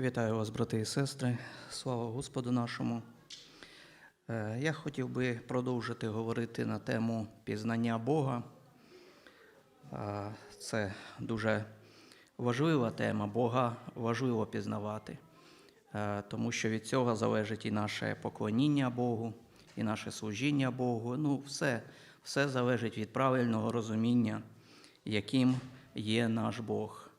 Вітаю вас, брати і сестри. Слава Господу нашому. Е, Я хотів би продовжити говорити на тему пізнання Бога. Це дуже важлива тема. Бога важливо пізнавати, е, тому що від цього залежить і наше поклоніння Богу, і наше служіння Богу. Ну, все, все залежить від правильного розуміння, яким є наш Бог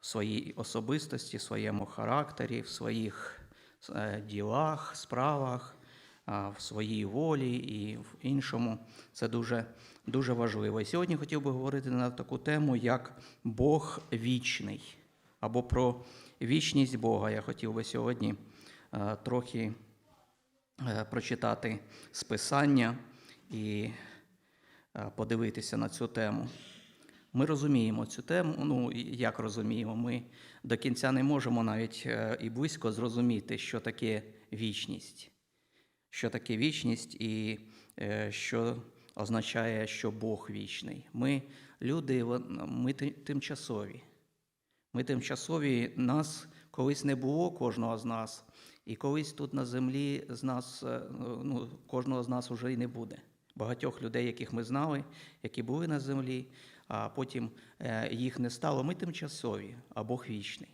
своїй особистості, в своєму характері, в своїх е, ділах, справах, в своїй волі і в іншому. Це дуже, дуже важливо. І сьогодні хотів би говорити на таку тему, як Бог вічний, або про вічність Бога. Я хотів би сьогодні е, трохи е, прочитати з Писання і подивитися на цю тему. Ми розуміємо цю тему. Ну як розуміємо, ми до кінця не можемо навіть е, і близько зрозуміти, що таке вічність, що таке вічність і е, що означає, що Бог вічний. Ми люди, ми тимчасові. Ми тимчасові, нас колись не було кожного з нас, і колись тут на землі з нас, е, ну, кожного з нас вже і не буде. Багатьох людей, яких ми знали, які були на землі, а потім е, їх не стало. Ми тимчасові, а Бог вічний.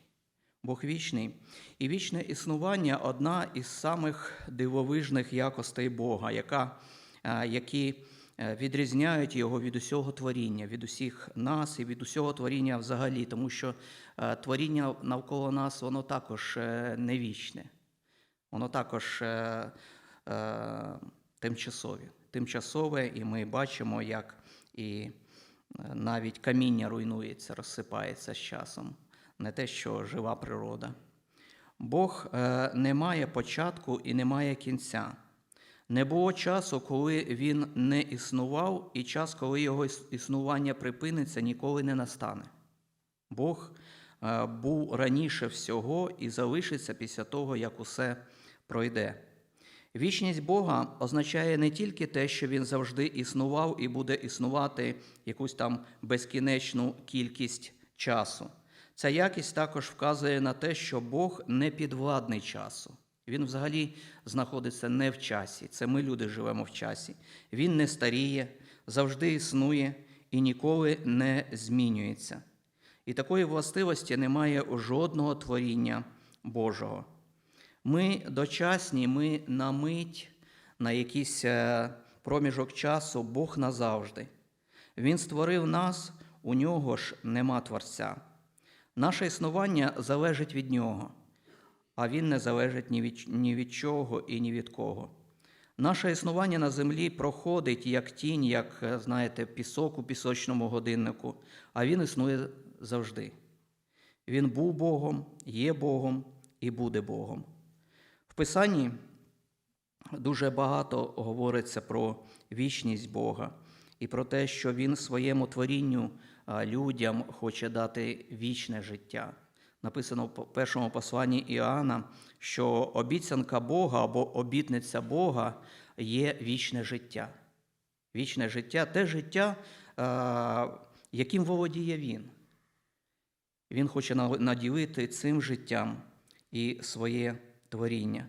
Бог вічний. І вічне існування одна із самих дивовижних якостей Бога, яка, е, які е, відрізняють його від усього творіння, від усіх нас і від усього творіння взагалі, тому що творіння навколо нас, воно також не вічне. Воно також е, е, тимчасові. тимчасове, і ми бачимо, як і навіть каміння руйнується, розсипається з часом, не те, що жива природа. Бог е, не має початку і не має кінця. Не було часу, коли він не існував, і час, коли його існування припиниться, ніколи не настане. Бог е, був раніше всього і залишиться після того, як усе пройде. Вічність Бога означає не тільки те, що Він завжди існував і буде існувати якусь там безкінечну кількість часу. Ця якість також вказує на те, що Бог не підвладний часу. Він взагалі знаходиться не в часі. Це ми, люди, живемо в часі. Він не старіє, завжди існує і ніколи не змінюється. І такої властивості немає у жодного творіння Божого. Ми дочасні, ми на мить, на якийсь е, проміжок часу, Бог назавжди. Він створив нас, у нього ж нема Творця. Наше існування залежить від нього, а він не залежить ні від, ні від чого і ні від кого. Наше існування на землі проходить як тінь, як, е, знаєте, пісок у пісочному годиннику, а він існує завжди. Він був Богом, є Богом і буде Богом. Писанні дуже багато говориться про вічність Бога і про те, що Він своєму творінню людям хоче дати вічне життя. Написано в першому посланні Іоанна, що обіцянка Бога або обітниця Бога є вічне життя. Вічне життя те життя, яким володіє Він. Він хоче наділити цим життям і своє творіння.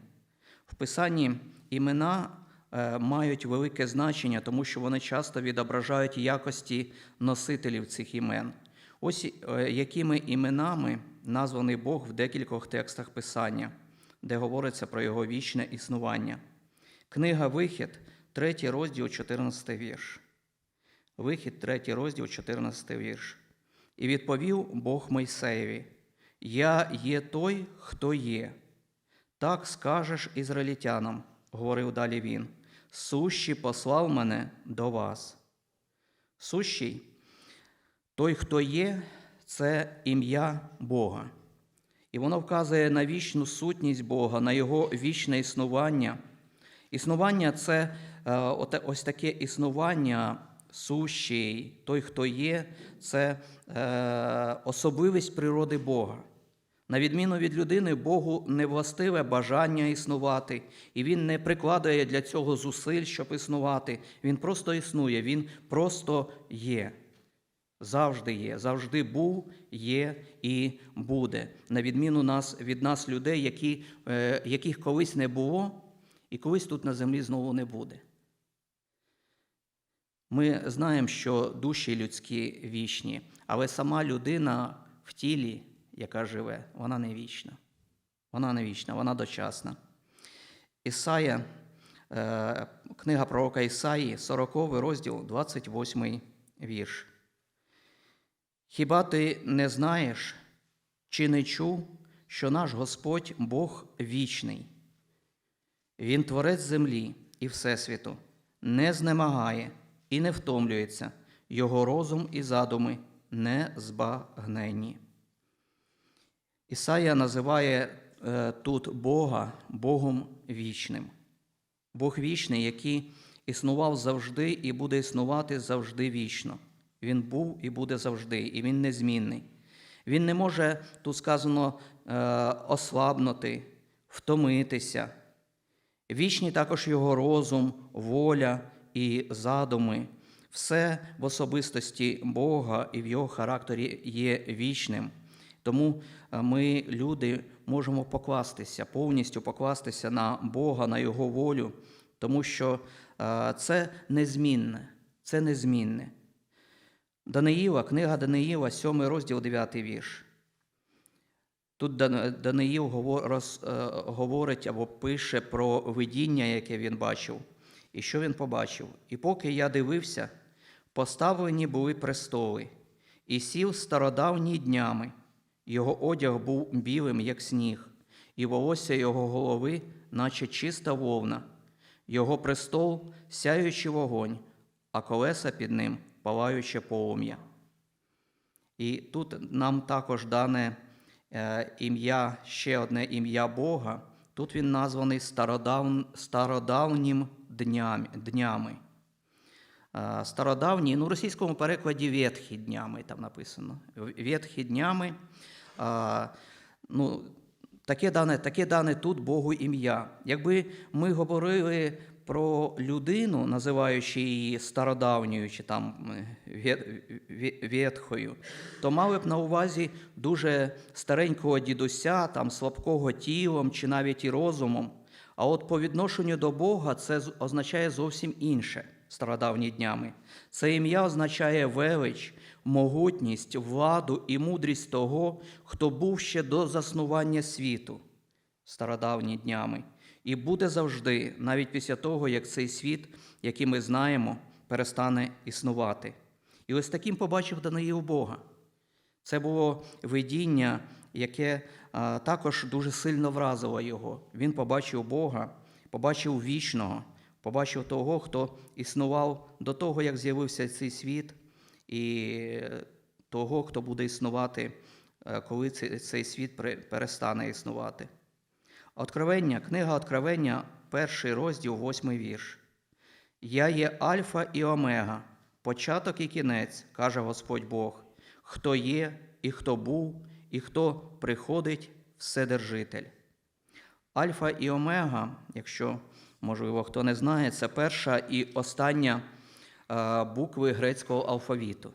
В Писанні імена е, мають велике значення, тому що вони часто відображають якості носителів цих імен. Ось е, якими іменами названий Бог в декількох текстах Писання, де говориться про його вічне існування. Книга Вихід, 3 розділ, 14 вірш. Вихід, 3 розділ, 14 вірш. І відповів Бог Мойсеєві: Я є той, хто є. Так скажеш ізраїльтянам, говорив далі він. Сущий послав мене до вас. Сущий, той, хто є, це ім'я Бога. І воно вказує на вічну сутність Бога, на Його вічне існування. Існування це е, ось таке існування сущий, той, хто є, це е, особливість природи Бога. На відміну від людини, Богу не властиве бажання існувати, і Він не прикладає для цього зусиль, щоб існувати. Він просто існує, Він просто є. Завжди є, завжди був, є і буде. На відміну нас, від нас, людей, які, е, яких колись не було, і колись тут на землі знову не буде. Ми знаємо, що душі людські вічні, але сама людина в тілі, яка живе, вона не вічна. Вона не вічна, вона дочасна. Ісая, е, книга пророка Ісаї, 40 розділ, 28 вірш. Хіба ти не знаєш чи не чув, що наш Господь Бог вічний? Він творець землі і Всесвіту, не знемагає і не втомлюється, його розум і задуми не збагненні. Ісая називає е, тут Бога Богом вічним. Бог вічний, який існував завжди і буде існувати завжди вічно. Він був і буде завжди, і він незмінний. Він не може, тут сказано, е, ослабнути, втомитися. Вічні також його розум, воля і задуми. Все в особистості Бога і в його характері є вічним. Тому е, ми, люди, можемо покластися, повністю покластися на Бога, на Його волю, тому що е, це незмінне, це незмінне. Даниїла, книга Даниїла, 7 розділ, 9 вірш. Тут Даниїл е, говорить або пише про видіння, яке він бачив, і що він побачив. І поки я дивився, поставлені були престоли, і сів стародавні днями. Його одяг був білим, як сніг, і волосся його голови, наче чиста вовна, його престол сяючий вогонь, а колеса під ним палаюче полум'я. І тут нам також дане е, ім'я, ще одне ім'я Бога. Тут він названий стародав... стародавнім днями. днями. Е, Стародавні, ну, в російському перекладі ветхі днями там написано. Ветхі днями. Ну, таке дане, таке дане тут Богу ім'я. Якби ми говорили про людину, називаючи її стародавньою чи там е, ветхою, то мали б на увазі дуже старенького дідуся, там слабкого тілом чи навіть і розумом. А от по відношенню до Бога це означає зовсім інше стародавні днями. Це ім'я означає велич, могутність, владу і мудрість того, хто був ще до заснування світу стародавні днями, і буде завжди, навіть після того, як цей світ, який ми знаємо, перестане існувати. І ось таким побачив Даниїл Бога. Це було видіння, яке також дуже сильно вразило його. Він побачив Бога, побачив вічного, побачив того, хто існував до того, як з'явився цей світ, і е, того, хто буде існувати, е, коли цей, світ перестане існувати. Откровення, книга Откровення, перший розділ, восьмий вірш. Я є Альфа і Омега, початок і кінець, каже Господь Бог, хто є, і хто був, і хто приходить, Вседержитель. Альфа і Омега, якщо, можливо, хто не знає, це перша і остання е, букви грецького алфавіту.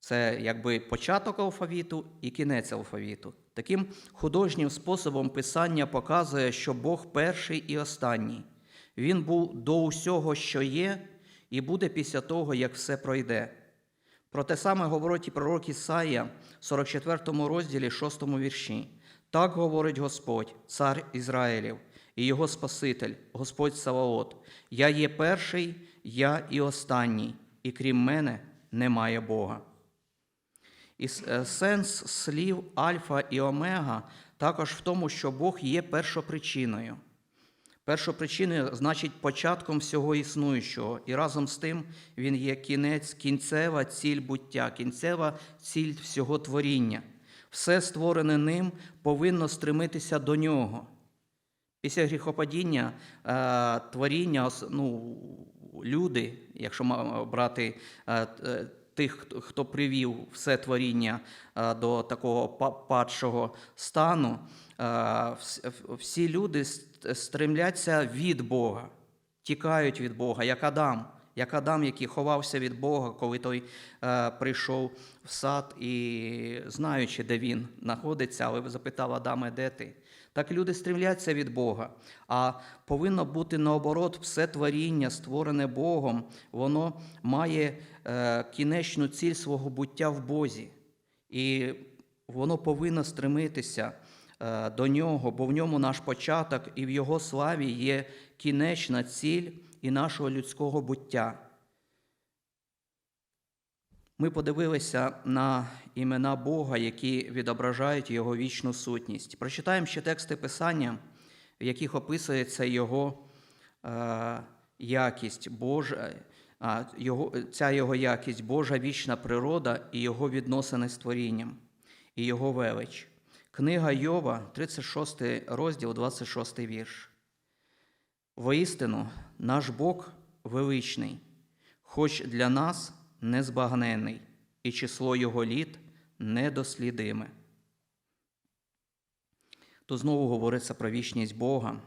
Це якби початок алфавіту і кінець алфавіту. Таким художнім способом писання показує, що Бог перший і останній. Він був до усього, що є, і буде після того, як все пройде. Про те саме говорить і пророк Ісая в 44 розділі, 6 вірші. Так говорить Господь, цар Ізраїлів, і його Спаситель, Господь Саваот. Я є перший, я і останній, і крім мене немає Бога. І е, сенс слів Альфа і Омега також в тому, що Бог є першопричиною. Першопричиною значить початком всього існуючого, і разом з тим він є кінець, кінцева ціль буття, кінцева ціль всього творіння. Все створене ним повинно стремитися до нього. Після гріхопадіння е, творіння, ну, люди, якщо брати е, тих, хто- привів все творіння е, до такого па- падшого стану, е, всі люди стремляться від Бога, тікають від Бога, як Адам. як Адам, який ховався від Бога, коли той е, прийшов в сад і знаючи, де він знаходиться, але запитав Адаме, де ти? Так люди стрімляться від Бога. А повинно бути наоборот, все творіння, створене Богом, воно має е, кінечну ціль свого буття в Бозі. І воно повинно стремитися е, до нього, бо в ньому наш початок, і в Його славі є кінечна ціль і нашого людського буття. Ми подивилися на імена Бога, які відображають Його вічну сутність. Прочитаємо ще тексти Писання, в яких описується Його е, якість Божа, а, його, ця Його якість, Божа вічна природа і Його відносини з творінням, і Його велич. Книга Йова, 36 розділ, 26 вірш. Воістину, наш Бог величний, хоч для нас незбагненний, і число Його літ недослідиме. Тут знову говориться про вічність Бога.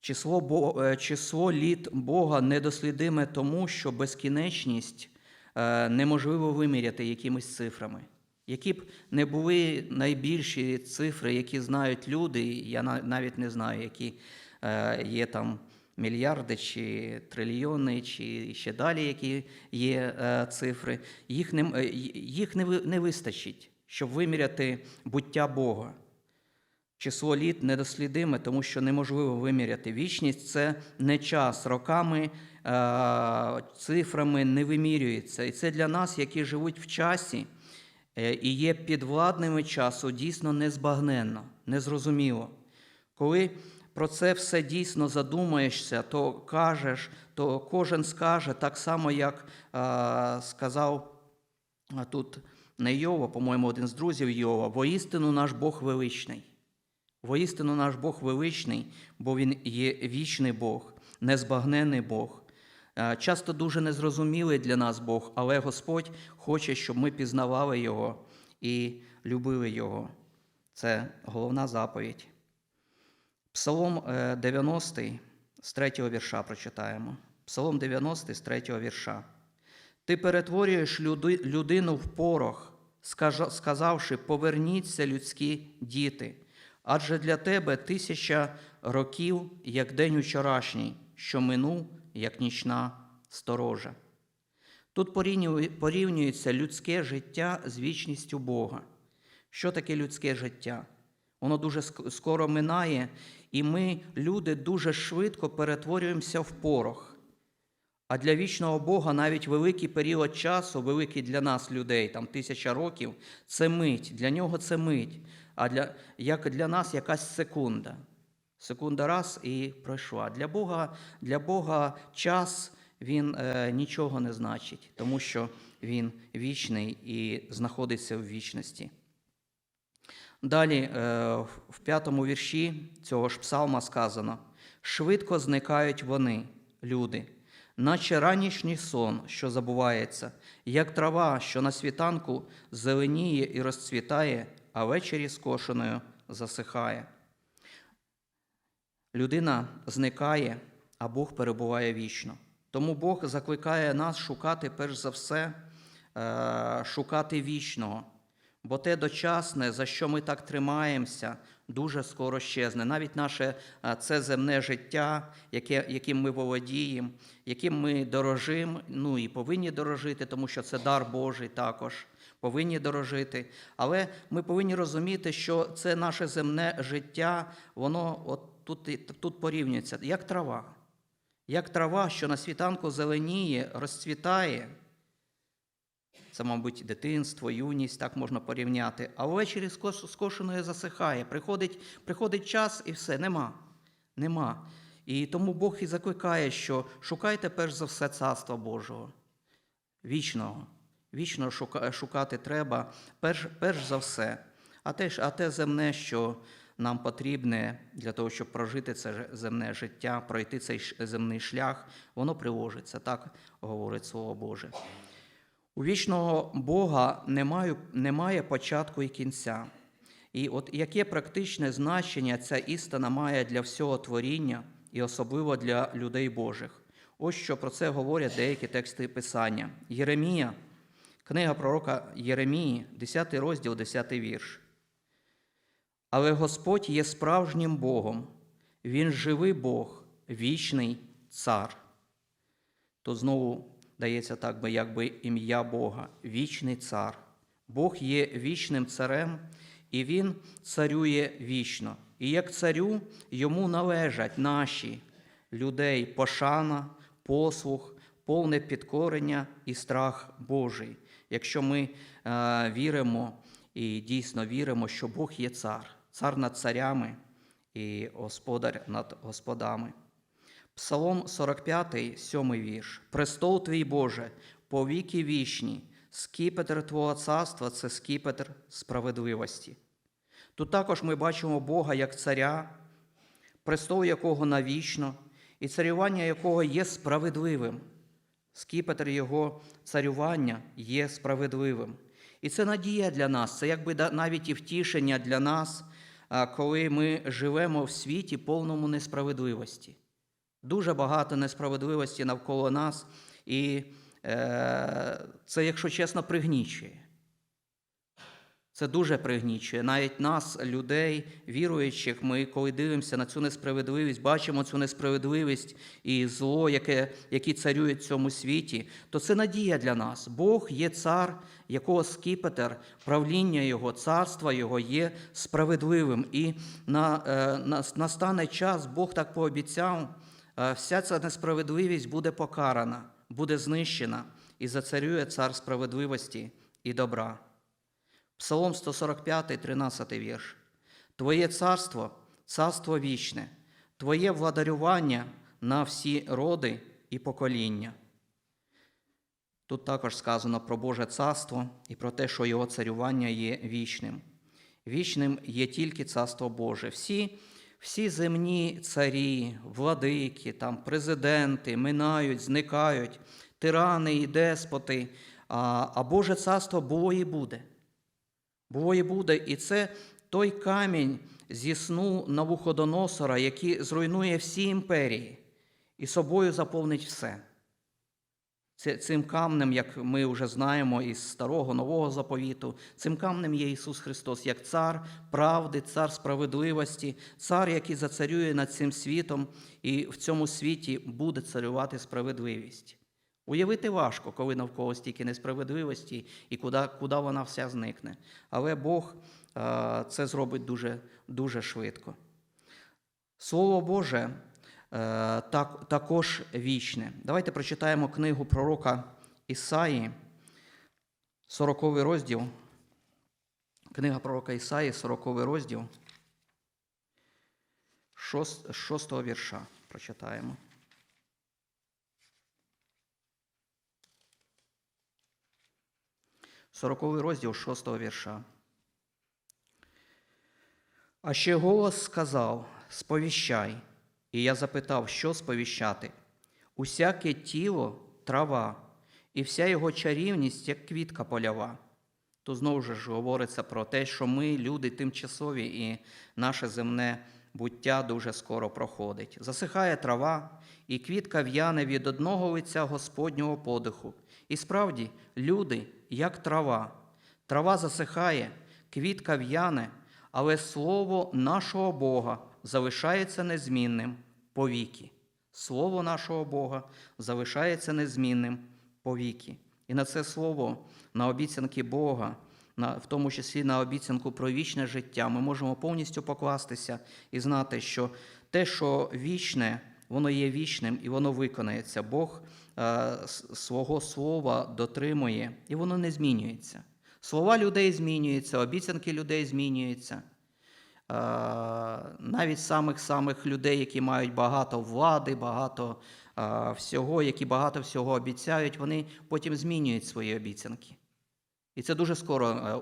Число, Бо- е, число літ Бога недослідиме тому, що безкінечність е, неможливо виміряти якимись цифрами. Які б не були найбільші цифри, які знають люди, я навіть не знаю, які е, є там мільярди чи трильйони, чи ще далі, які є е, цифри, їх не, е, їх не, не вистачить, щоб виміряти буття Бога. Число літ недослідиме, тому що неможливо виміряти. Вічність це не час, роками, е, цифрами не вимірюється. І це для нас, які живуть в часі і є підвладними часу, дійсно незбагненно, незрозуміло. Коли про це все дійсно задумаєшся, то кажеш, то кожен скаже так само, як е, сказав тут не Йова, по-моєму, один з друзів Йова, воістину наш Бог величний. Воістину наш Бог величний, бо Він є вічний Бог, незбагненний Бог. Часто дуже незрозумілий для нас Бог, але Господь хоче, щоб ми пізнавали Його і любили Його. Це головна заповідь. Псалом е, 90 з 3 вірша прочитаємо. Псалом 90 з 3 вірша. Ти перетворюєш люди- людину в порох, сказавши, поверніться людські діти, адже для тебе тисяча років, як день учорашній, що минув, як нічна сторожа. Тут порівнюється людське життя з вічністю Бога. Що таке людське життя? Воно дуже скоро минає, і ми, люди, дуже швидко перетворюємося в порох. А для вічного Бога навіть великий період часу, великий для нас, людей, там тисяча років, це мить. Для нього це мить. А для, як для нас якась секунда. Секунда раз і пройшла. Для Бога, для Бога час він е, нічого не значить, тому що він вічний і знаходиться в вічності. Далі е, в- п'ятому вірші цього ж псалма сказано: швидко зникають вони, люди, наче ранішній сон, що забувається, як трава, що на світанку зеленіє і розцвітає, а ввечері скошеною засихає. Людина зникає, а Бог перебуває вічно. Тому Бог закликає нас шукати, перш за все, е, шукати вічного. Бо те дочасне, за що ми так тримаємося, дуже скоро щезне. Навіть наше е, це земне життя, яке, яким ми володіємо, яким ми дорожимо, ну і повинні дорожити, тому що це дар Божий також. Повинні дорожити. Але ми повинні розуміти, що це наше земне життя, воно от тут, тут порівнюється, як трава. Як трава, що на світанку зеленіє, розцвітає. Це, мабуть, дитинство, юність, так можна порівняти. А ввечері скош- скошеною засихає. Приходить, приходить час і все, нема. Нема. І тому Бог і закликає, що шукайте перш за все царства Божого, вічного. Вічно шука- шукати треба перш, перш за все. А те, а те земне, що нам потрібне для того, щоб прожити це земне життя, пройти цей земний шлях, воно приложиться, так говорить Слово Боже. У вічного Бога немає, немає початку і кінця. І от яке практичне значення ця істина має для всього творіння і особливо для людей Божих? Ось що про це говорять деякі тексти Писання. Єремія, книга пророка Єремії, 10 розділ, 10 вірш. Але Господь є справжнім Богом, Він живий Бог, вічний цар. То знову дається так би, якби ім'я Бога, вічний цар. Бог є вічним царем, і Він царює вічно. І як царю йому належать наші людей пошана, послух, повне підкорення і страх Божий. Якщо ми е, віримо і дійсно віримо, що Бог є цар, цар над царями і господар над господами. Псалом 45, 7 вірш. Престол твій Боже, повіки вічні, скіпетр Твого царства це скіпетр справедливості. Тут також ми бачимо Бога як царя, престол якого навічно, і царювання якого є справедливим. Скіпетр Його царювання є справедливим. І це надія для нас, це якби навіть і втішення для нас, коли ми живемо в світі повному несправедливості. Дуже багато несправедливості навколо нас, і е, це, якщо чесно, пригнічує. Це дуже пригнічує. Навіть нас, людей, віруючих, ми, коли дивимося на цю несправедливість, бачимо цю несправедливість і зло, яке, які царюють в цьому світі, то це надія для нас. Бог є цар, якого скіпетр, правління Його, царства Його є справедливим. І на, е, на, настане час, Бог так пообіцяв, вся ця несправедливість буде покарана, буде знищена і зацарює цар справедливості і добра. Псалом 145, 13 вірш. Твоє царство, царство вічне, Твоє владарювання на всі роди і покоління. Тут також сказано про Боже царство і про те, що його царювання є вічним. Вічним є тільки царство Боже. Всі, всі земні царі, владики, там, президенти минають, зникають, тирани і деспоти, а, а Боже царство було і буде. Було і буде, і це той камінь зі сну Навуходоносора, який зруйнує всі імперії і собою заповнить все. Цим камнем, як ми вже знаємо із старого нового заповіту, цим камнем є Ісус Христос, як цар правди, цар справедливості, цар, який зацарює над цим світом, і в цьому світі буде царювати справедливість. Уявити важко, коли навколо стільки несправедливості і куди, куди вона вся зникне. Але Бог е, це зробить дуже, дуже швидко. Слово Боже також вічне. Давайте прочитаємо книгу пророка Ісаї, 40 розділ. Книга пророка Ісаї, 40 розділ, 6, 6 вірша прочитаємо. Сороковий розділ шостого вірша. А ще голос сказав: Сповіщай. І я запитав, що сповіщати? Усяке тіло трава, і вся його чарівність, як квітка полява. То знову ж говориться про те, що ми, люди, тимчасові, і наше земне буття дуже скоро проходить. Засихає трава, і квітка в'яне від одного лиця Господнього подиху. І справді, люди, як трава. Трава засихає, квітка в'яне, але слово нашого Бога залишається незмінним повіки. Слово нашого Бога залишається незмінним повіки. І на це слово, на обіцянки Бога, на, в тому числі на обіцянку про вічне життя, ми можемо повністю покластися і знати, що те, що вічне, воно є вічним і воно виконається. Бог е, свого слова дотримує, і воно не змінюється. Слова людей змінюються, обіцянки людей змінюються. Е, навіть самих-самих людей, які мають багато влади, багато е, всього, які багато всього обіцяють, вони потім змінюють свої обіцянки. І це дуже скоро е,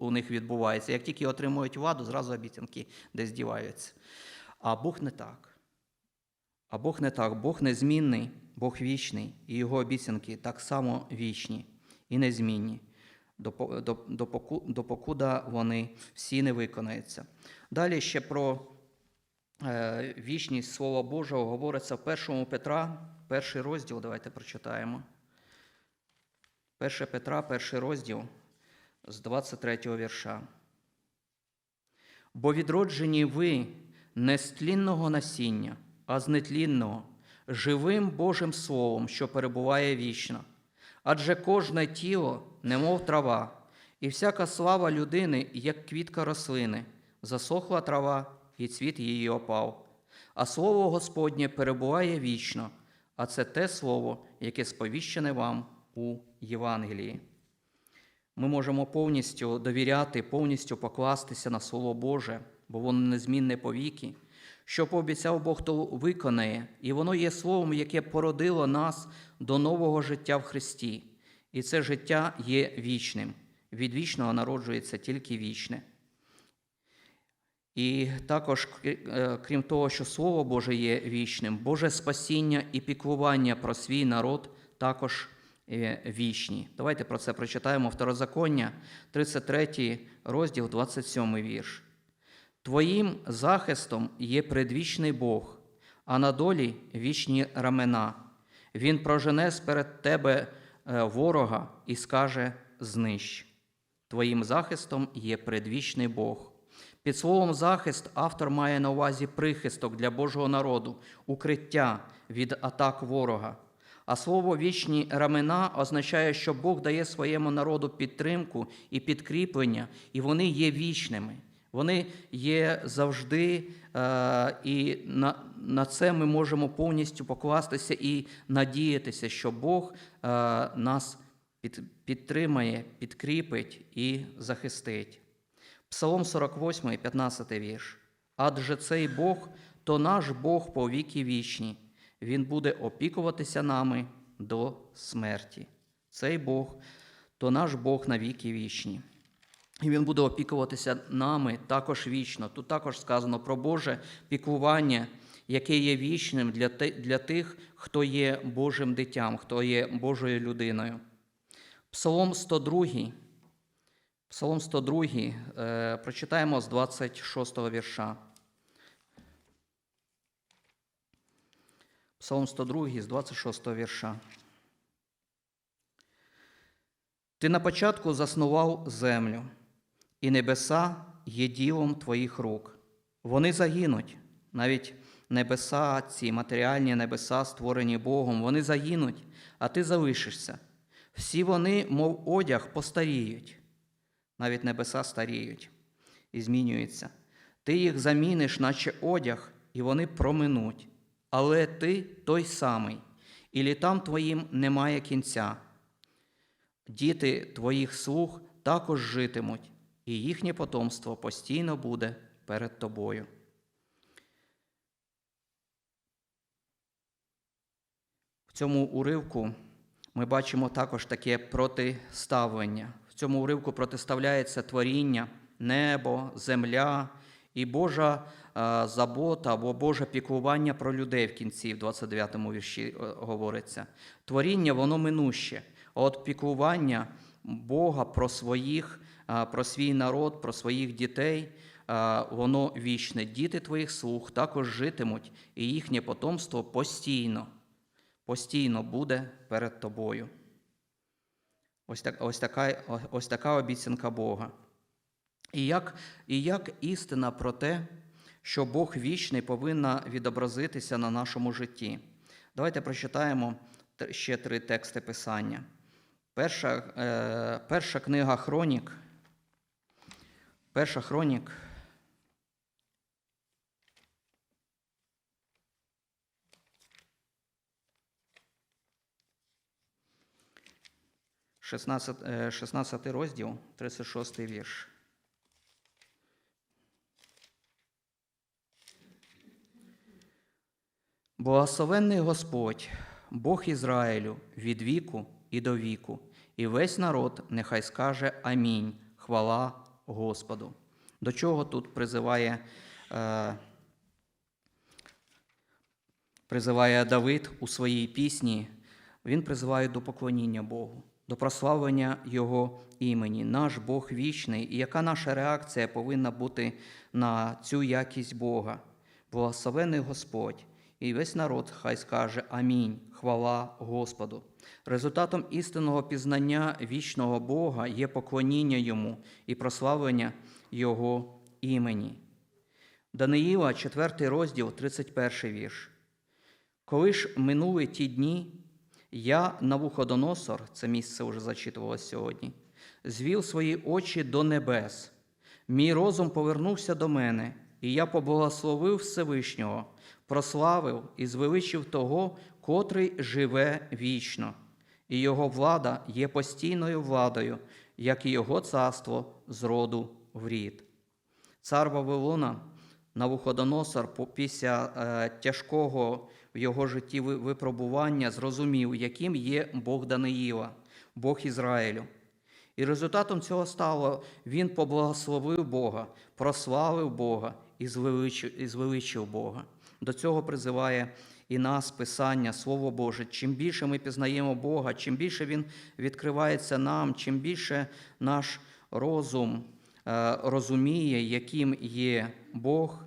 у них, відбувається. Як тільки отримують владу, зразу обіцянки десь діваються. А Бог не так. А Бог не так. Бог незмінний, Бог вічний, і його обіцянки так само вічні і незмінні, допокуда вони всі не виконаються. Далі ще про е, вічність Слова Божого говориться в 1 Петра, перший розділ, давайте прочитаємо. 1 Петра, перший розділ з 23 вірша. Бо відроджені ви не з тлінного насіння, а з нетлінного, живим Божим Словом, що перебуває вічно. Адже кожне тіло, немов трава, і всяка слава людини, як квітка рослини, засохла трава, і цвіт її опав. А слово Господнє перебуває вічно, а це те слово, яке сповіщене вам у Євангелії. Ми можемо повністю довіряти, повністю покластися на Слово Боже, бо воно незмінне повіки. Що пообіцяв Бог, то виконає, і воно є словом, яке породило нас до нового життя в Христі. І це життя є вічним. Від вічного народжується тільки вічне. І також, е, крім того, що Слово Боже є вічним, Боже спасіння і піклування про свій народ також е, вічні. Давайте про це прочитаємо Второзаконня, 33 розділ, 27 вірш. Твоїм захистом є предвічний Бог, а на долі вічні рамена. Він прожене сперед тебе е, ворога і скаже знищ. Твоїм захистом є предвічний Бог. Під словом захист автор має на увазі прихисток для Божого народу, укриття від атак ворога. А слово вічні рамена означає, що Бог дає своєму народу підтримку і підкріплення, і вони є вічними. Вони є завжди, е, і на, це ми можемо повністю покластися і надіятися, що Бог е, нас підтримає, підкріпить і захистить. Псалом 48, 15 вірш. Адже цей Бог то наш Бог по віки вічні, Він буде опікуватися нами до смерті. Цей Бог то наш Бог на віки вічні. І Він буде опікуватися нами також вічно. Тут також сказано про Боже піклування, яке є вічним для ти- для тих, хто є Божим дитям, хто є Божою людиною. Псалом 102. Псалом 102, е, прочитаємо з 26 вірша. Псалом 102 з 26 вірша. Ти на початку заснував землю, і небеса є ділом твоїх рук. Вони загинуть, навіть небеса, ці матеріальні небеса, створені Богом, вони загинуть, а ти залишишся. Всі вони, мов одяг, постаріють. Навіть небеса старіють і змінюються. Ти їх заміниш, наче одяг, і вони проминуть. Але ти той самий, і літам твоїм немає кінця. Діти твоїх слуг також житимуть, і їхнє потомство постійно буде перед тобою. В цьому уривку ми бачимо також таке протиставлення. В цьому уривку протиставляється творіння, небо, земля і Божа е, забота або Боже піклування про людей в кінці, в 29 му вірші е, говориться. Творіння, воно минуще, а от піклування Бога про своїх, про свій народ, про своїх дітей, воно вічне. Діти твоїх слуг також житимуть, і їхнє потомство постійно постійно буде перед тобою. Ось, так, ось, така, ось така обіцянка Бога. І як, і як істина про те, що Бог вічний повинна відобразитися на нашому житті. Давайте прочитаємо ще три тексти Писання. Перша, е, перша книга Хронік. Перша Хронік. Шістнадцять- е, 16 розділ, 36 вірш. Благословенний Господь, Бог Ізраїлю, від віку і до віку, і весь народ нехай скаже Амінь. Хвала Господу. До чого тут призиває, е, призиває Давид у своїй пісні? Він призиває до поклоніння Богу, до прославлення Його імені, наш Бог вічний. І яка наша реакція повинна бути на цю якість Бога? Благословений Господь, і весь народ хай скаже Амінь. Хвала Господу. Результатом істинного пізнання вічного Бога є поклоніння Йому і прославлення Його імені. Даниїла, 4 розділ, 31 вірш. Коли ж минули ті дні, я, Навуходоносор, це місце вже зачитувалося сьогодні, звів свої очі до небес. Мій розум повернувся до мене, і я поблагословив Всевишнього, прославив і звеличив того, котрий живе вічно, і його влада є постійною владою, як і його царство з роду в рід. Цар Вавилона Навуходоносор після е, тяжкого в його житті випробування зрозумів, яким є Бог Даниїла, Бог Ізраїлю. І результатом цього стало, він поблагословив Бога, прославив Бога і звеличив Бога. До цього призиває і нас Писання, Слово Боже. Чим більше ми пізнаємо Бога, чим більше Він відкривається нам, чим більше наш розум е, розуміє, яким є Бог,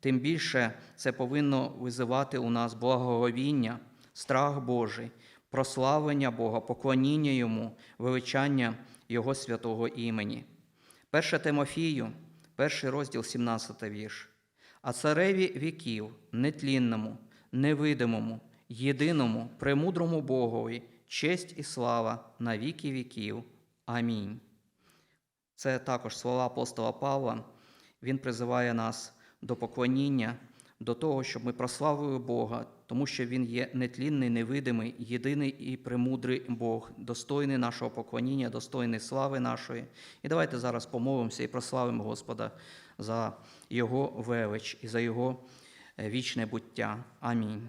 тим більше це повинно визивати у нас благоговіння, страх Божий, прославлення Бога, поклоніння Йому, величання Його святого імені. 1 Тимофію, перший розділ, 17 вірш. А цареві віків, нетлінному, невидимому, єдиному, премудрому Богові, честь і слава на віки віків. Амінь. Це також слова апостола Павла. Він призиває нас до поклоніння, до того, щоб ми прославили Бога, тому що Він є нетлінний, невидимий, єдиний і премудрий Бог, достойний нашого поклоніння, достойний слави нашої. І давайте зараз помолимося і прославимо Господа за Його велич і за Його е, вічне буття. Амінь.